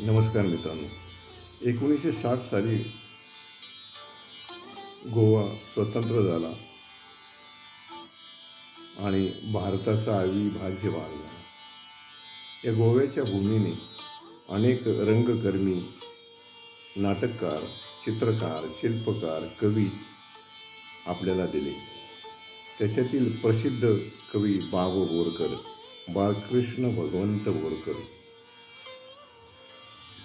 नमस्कार मित्रांनो. एकोणीसशे साठ साली गोवा स्वतंत्र झाला आणि भारताचा अविभाज्य भाग झाला या गोव्याच्या भूमीने अनेक रंगकर्मी नाटककार चित्रकार शिल्पकार कवी आपल्याला दिले. त्याच्यातील प्रसिद्ध कवी बाबू बोरकर बाळकृष्ण भगवंत बोरकर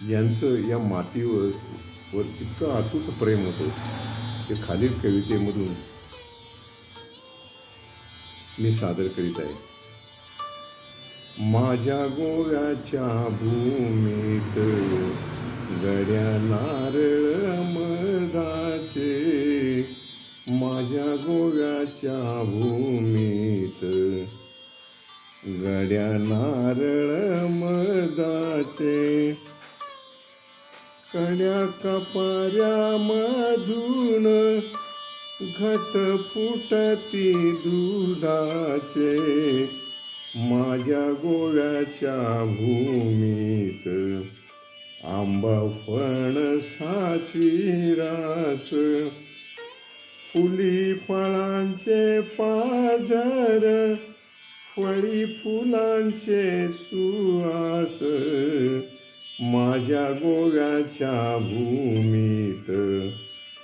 यांचं या मातीवर वर इतकं अतूट प्रेम होतं ते खालील कवितेमधून मी सादर करीत आहे. माझ्या गोव्याच्या भूमीत गड्या नारळ मधाचे माझ्या गोव्याच्या भूमीत गड्या नारळ मधाचे कड्या कपाऱ्या मधून घट फुटती दुधाचे. माझ्या गोव्याच्या भूमीत आंबा फणसाची रास. फुली फळांचे पाझर फळी फुलांचे सुवास माझ्या गोव्याच्या भूमीत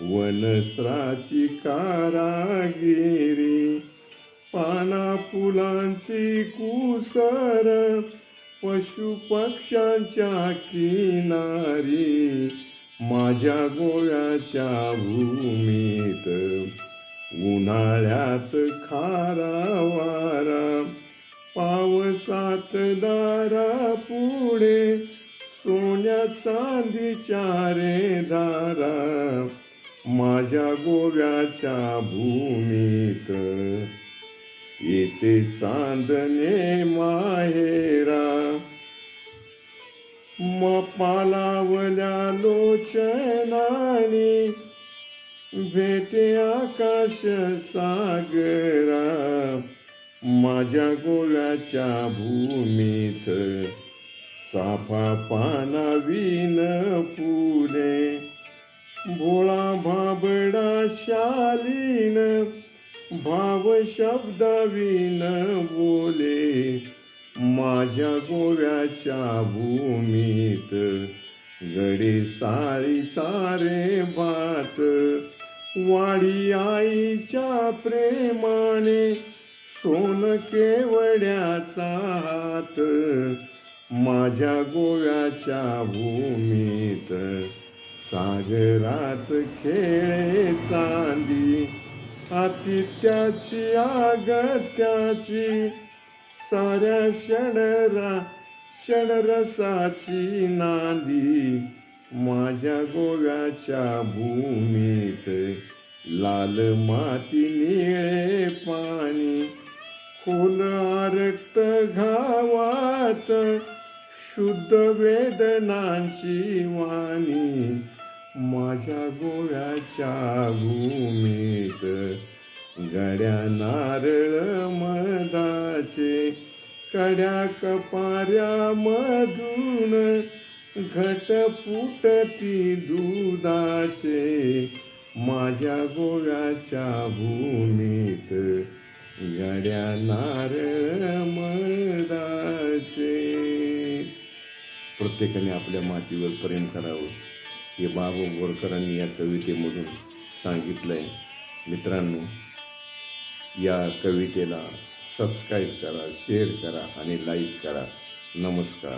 वनस्राची कारागिरी पाना फुलांची कुसर पशुपक्ष्यांच्या किनारी माझ्या गोव्याच्या भूमीत उन्हाळ्यात खारा वारा पावसात दारा पुढे सोन्या चांदीच्या रे दारा माझ्या गोव्याच्या भूमीत. येते चांदणे माहेरा म पालावल्या लोचनाने. भेटे आकाश सागरा माझ्या गोव्याच्या भूमीत. चाफा पाना विन फुले भोळा भाबडा शालीन भाव शब्दाविन बोले. माझ्या गोव्याच्या भूमीत गडे साळी चारे बात वाडी आईच्या प्रेमाने सोन केवड्याचा हात. माझ्या गोव्याच्या भूमीत सागरात खेळे चांदी. आतिथ्याची आगत्याची साऱ्या षडरा षडरसाची नांदी. माझ्या गोव्याच्या भूमीत लाल माती निळे पाणी. खोल आरक्त घावात शुद्ध वेदनांची वाणी माझ्या गोव्याच्या भूमीत. गड्या नारळ मदाचे कड्या कपाऱ्या मधून घट फुटती दुधाचे माझ्या गोव्याच्या भूमीत. गड्या नारळ मदा प्रत्येकाने आपल्या मातीवर प्रेम करावं. हे बाबू बोरकरांनी या कवितेमधून सांगितलं आहे मित्रांनो या कवितेला सबस्क्राईब करा शेअर करा आणि लाईक करा. नमस्कार.